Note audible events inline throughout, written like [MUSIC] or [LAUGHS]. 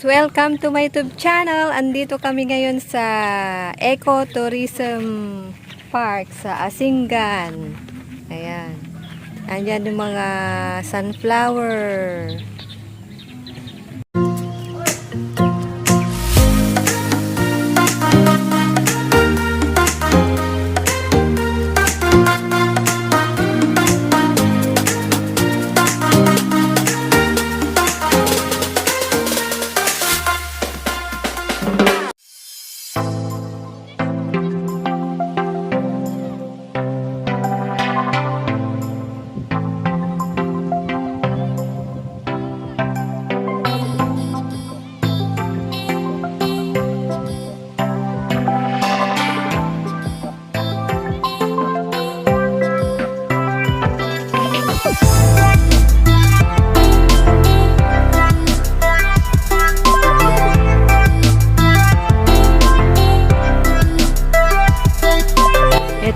Welcome to my YouTube channel. Andito kami ngayon sa Eco Tourism Park sa Asingan. Ayan. Andyan yung mga sunflower.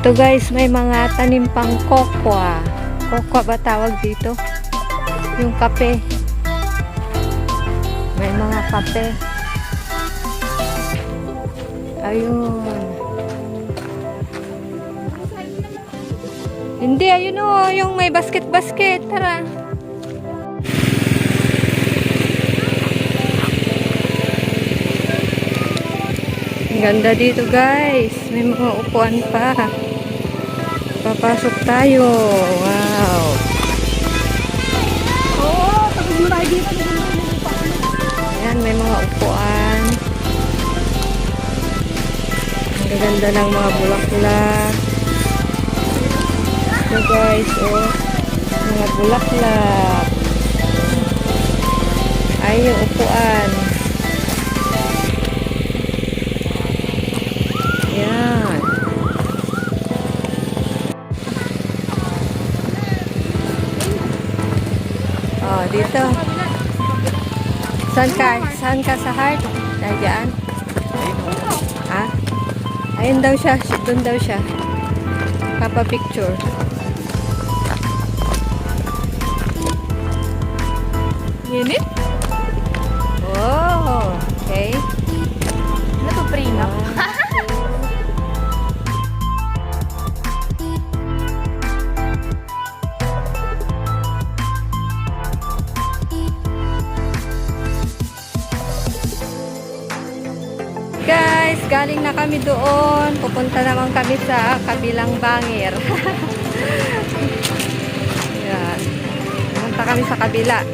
Ito guys, may mga tanim pang kokwa. Kokwa ba tawag dito? Yung kape. May mga kape. Ayun. Hindi, ayun o. Yung may basket-basket. Tara. Ang ganda dito guys. May mga upuan pa. Papasok tayo. Wow. Ayan, may mga upuan. Ang gaganda ng mga bulaklak. Ito guys, oh. Mga bulaklak. Ay, yung upuan. Oh, dito. Saan ka? Saan ka sa heart? Nandiyan? Ha? Ayun daw siya. Doon daw siya. Papa picture. Kami doon. Pupunta naman kami sa kabilang bangir. [LAUGHS] Yan. Pupunta kami sa kabila.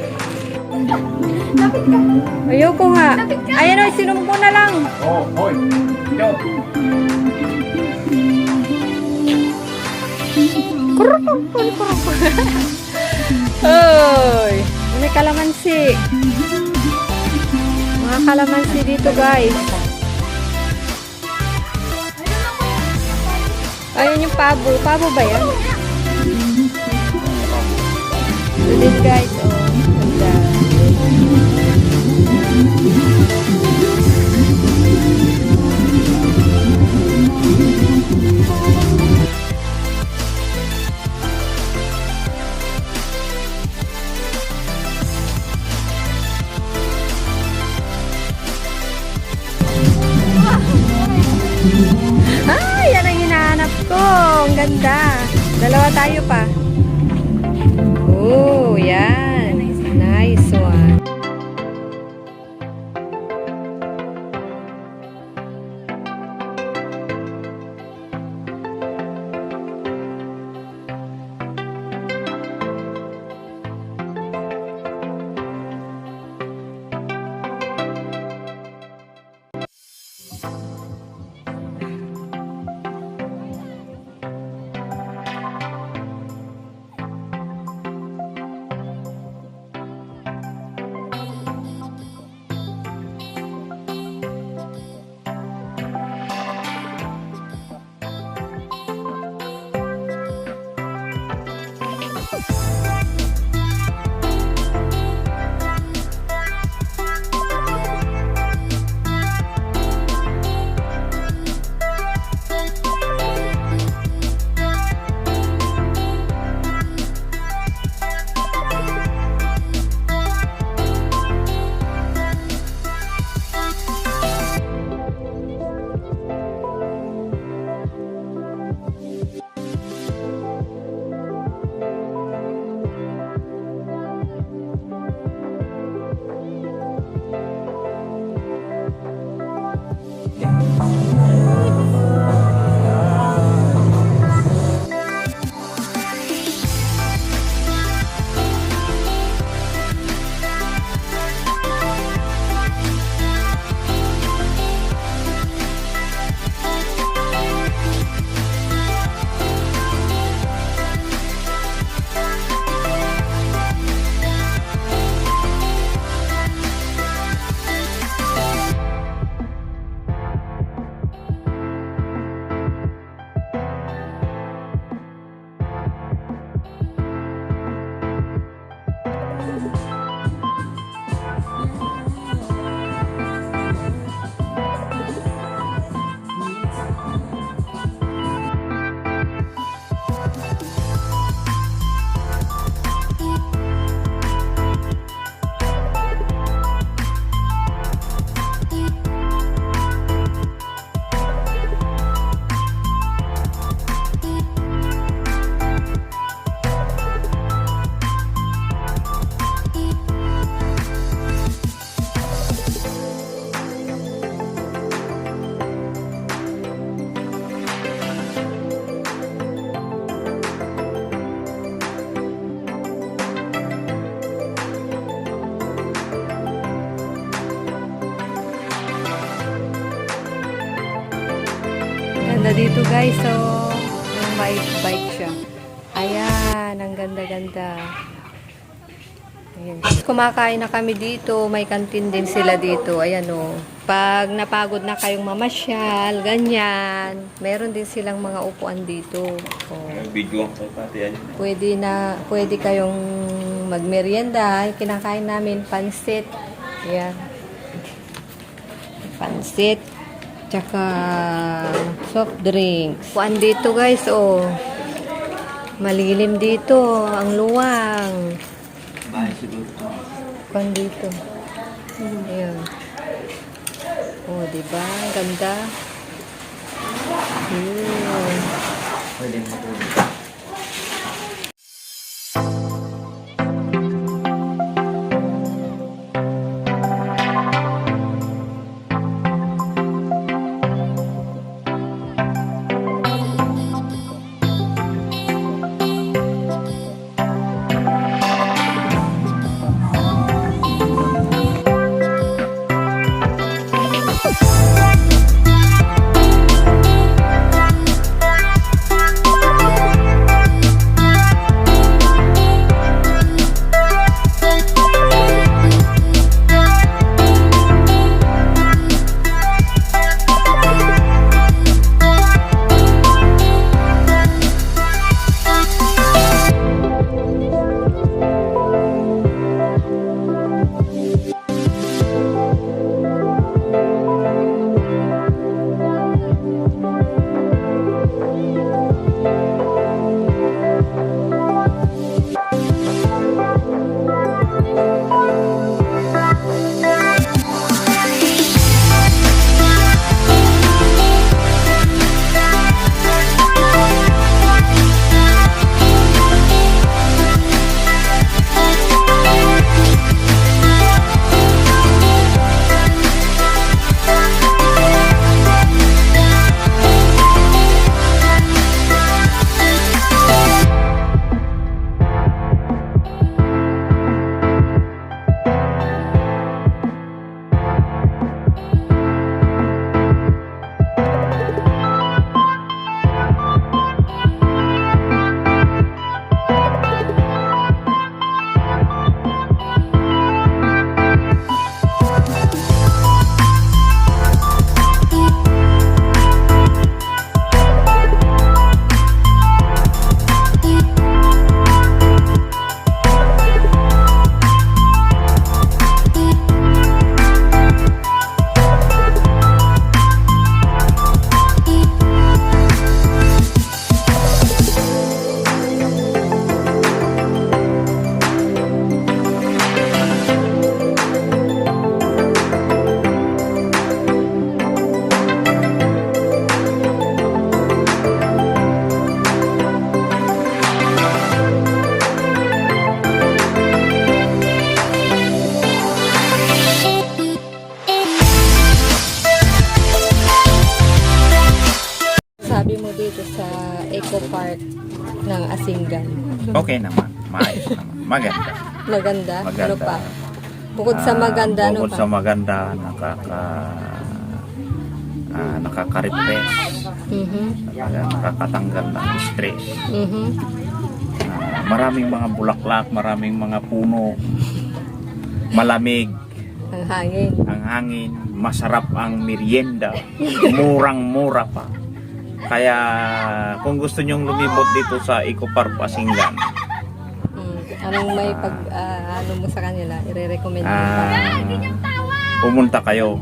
Ayoko nga. Ayan o, sinumpo na lang. Oh, hoy. Yo. Hoy! May kalamansi. Mga kalamansi dito, guys. Ayun yung pabo. Pabo ba yan? Ito din, guys. Oh, ang hinahanap ko. Ang ganda. Dalawa tayo pa. Oh, yan. Guys. So, yung bike, bike siya. Ayan, ang ganda-ganda. Ayan. Tapos kumakain na kami dito. May kantin din sila dito. Ayan o. Pag napagod na kayong mamasyal, ganyan. Meron din silang mga upuan dito. O, Video ang pati yan. pwede na, pwede kayong magmerienda. Kinakain namin pansit. Ayan. Pansit. Tsaka soft drinks. Kuan dito guys, oh. Malilim dito. Ang luwang. Bahay siguro. Kuan dito. Ayan. Oh, diba? Ang ganda. Yun. Pwede matulog. Sabi mo dito sa Eco Park ng Asingan. Okay naman. Maayos naman. Maganda. Maganda. Maganda. Ano pa? Bukod sa Ah, maganda, ano bukod pa? sa maganda, nakaka ah, nakaka-refresh, Mhm. Talaga nakakatanggal ng stress. Mhm. Ah, maraming mga bulaklak, maraming mga puno, malamig Ang hangin. ang hangin, masarap ang merienda, murang-mura pa. Kaya kung gusto nyong lumibot dito sa Eco Park Pasinggan, Mm. Anong may pag ah, ano mo sa kanila? Ire-recommend mo pa? ah, pumunta kayo.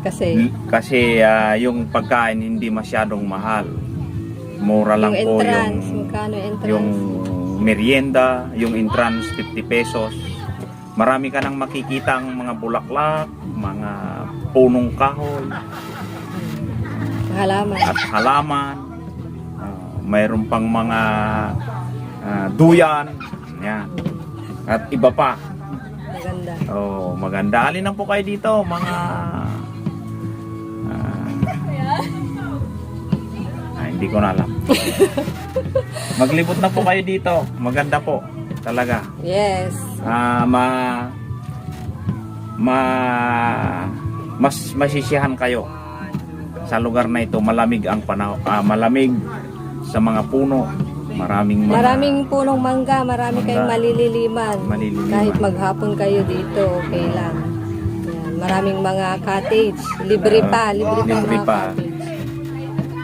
Kasi Kasi ah, yung pagkain hindi masyadong mahal. Mura lang yung po entrance, yung magkano entrance? yung merienda, yung entrance 50 pesos. Marami ka nang makikita ang mga bulaklak, mga punong kahoy halaman. at halaman. Ah, mayroon pang mga ah, duyan. Yan. At iba pa. Maganda. Oh, maganda. Alin na po kayo dito, mga ah, ah, hindi ko na alam. [LAUGHS] Maglibot na po kayo dito. Maganda po. Talaga. Yes. Ah, ma ma mas masisiyahan kayo Sa lugar na ito, malamig ang panahon, malamig sa mga puno. Maraming mga, Maraming punong mangga, marami Mangga. kayong malililiman. Malililiman. Kahit maghapon kayo dito, okay lang. Yan. Maraming mga cottage. Libre pa, libre, pa Ah, Libre mga pa. cottage.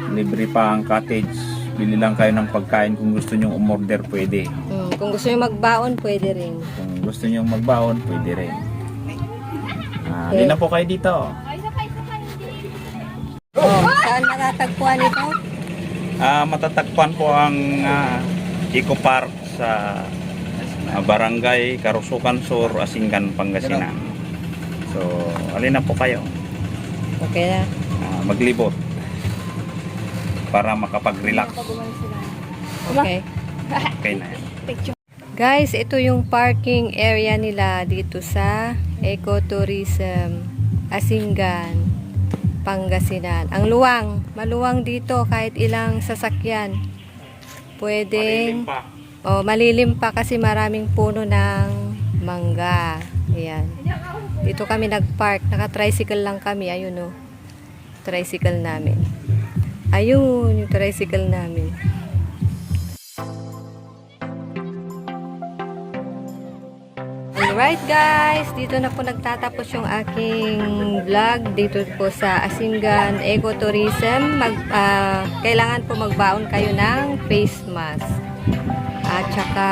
libre pa ang cottage. Bili lang kayo ng pagkain kung gusto nyo umorder, pwede. Mm, kung gusto nyo magbaon, pwede rin. Kung gusto nyo magbaon, pwede rin. Ah, Okay. Na po kayo dito. Oh, saan matatagpuan ito? Ah, matatagpuan po ang ah, Eco Park sa ah, Barangay Karusukan Sur, Asingan, Pangasinan. So, alin na po kayo. Okay na. Ah, maglibot para makapag-relax. Okay. Okay na yan. Guys, ito yung parking area nila dito sa Ecotourism Asingan, Pangasinan. Ang luwang, maluwang dito kahit ilang sasakyan. Pwedeng pa. oh, malilim pa kasi maraming puno ng mangga. Ayan. Dito kami nag-park. Naka-tricycle lang kami. Ayun oh. Tricycle namin. Ayun, yung tricycle namin. Alright guys, dito na po nagtatapos yung aking vlog dito po sa Asingan Ecotourism. Mag, ah, kailangan po magbaon kayo ng face mask. At saka,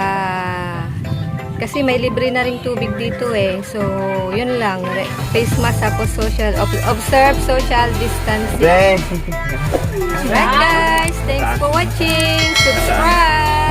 kasi may libre na ring tubig dito eh. So, yun lang. Face mask tapos social, ob- observe social distancing. Alright guys, thanks for watching. Subscribe.